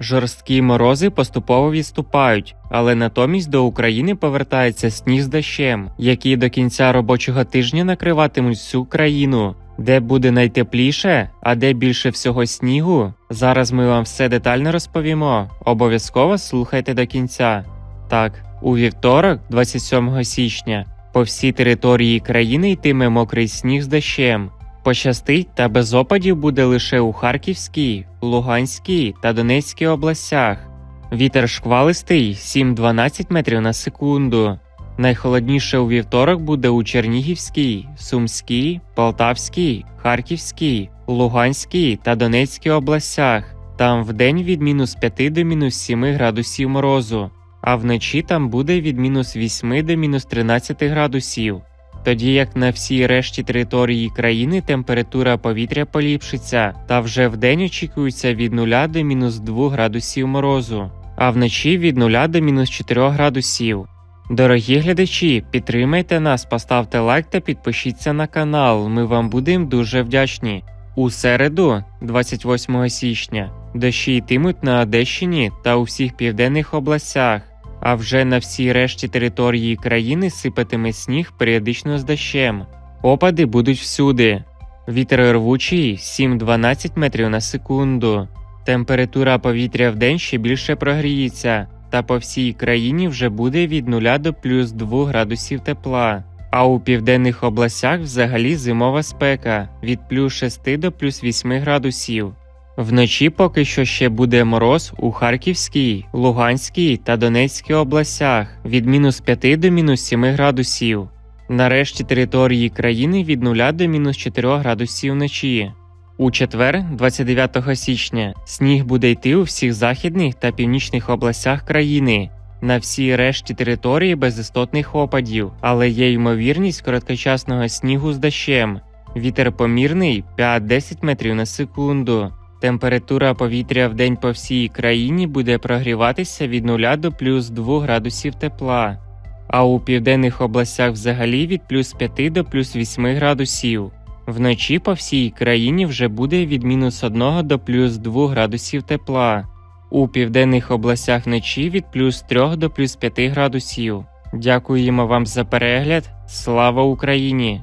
Жорсткі морози поступово відступають, але натомість до України повертається сніг з дощем, які до кінця робочого тижня накриватимуть всю країну. Де буде найтепліше, а де більше всього снігу, зараз ми вам все детально розповімо. Обов'язково слухайте до кінця. Так, у вівторок, 27 січня, по всій території країни йтиме мокрий сніг з дощем. Пощастить та без опадів буде лише у Харківській, Луганській та Донецькій областях. Вітер шквалистий 7-12 метрів на секунду. Найхолодніше у вівторок буде у Чернігівській, Сумській, Полтавській, Харківській, Луганській та Донецькій областях. Там вдень від мінус 5 до мінус 7 градусів морозу, а вночі там буде від мінус 8 до мінус 13 градусів. Тоді як на всій решті території країни температура повітря поліпшиться, та вже вдень очікується від 0 до мінус 2 градусів морозу, а вночі від 0 до мінус 4 градусів. Дорогі глядачі, підтримайте нас, поставте лайк та підпишіться на канал. Ми вам будемо дуже вдячні. У середу, 28 січня, дощі йтимуть на Одещині та у всіх південних областях, а вже на всій решті території країни сипатиме сніг періодично з дощем. Опади будуть всюди. Вітер рвучий 7-12 метрів на секунду. Температура повітря в день ще більше прогріється, та по всій країні вже буде від 0 до плюс 2 градусів тепла. А у південних областях взагалі зимова спека від плюс 6 до плюс 8 градусів. Вночі поки що ще буде мороз у Харківській, Луганській та Донецькій областях від мінус 5 до мінус 7 градусів. Нарешті території країни від 0 до мінус 4 градусів вночі. У четвер, 29 січня, сніг буде йти у всіх західних та північних областях країни. На всій решті території без істотних опадів, але є ймовірність короткочасного снігу з дощем. Вітер помірний 5-10 метрів на секунду. Температура повітря в день по всій країні буде прогріватися від 0 до плюс 2 градусів тепла, а у південних областях взагалі від плюс 5 до плюс 8 градусів. Вночі по всій країні вже буде від мінус 1 до плюс 2 градусів тепла. У південних областях вночі від плюс 3 до плюс 5 градусів. Дякуємо вам за перегляд. Слава Україні!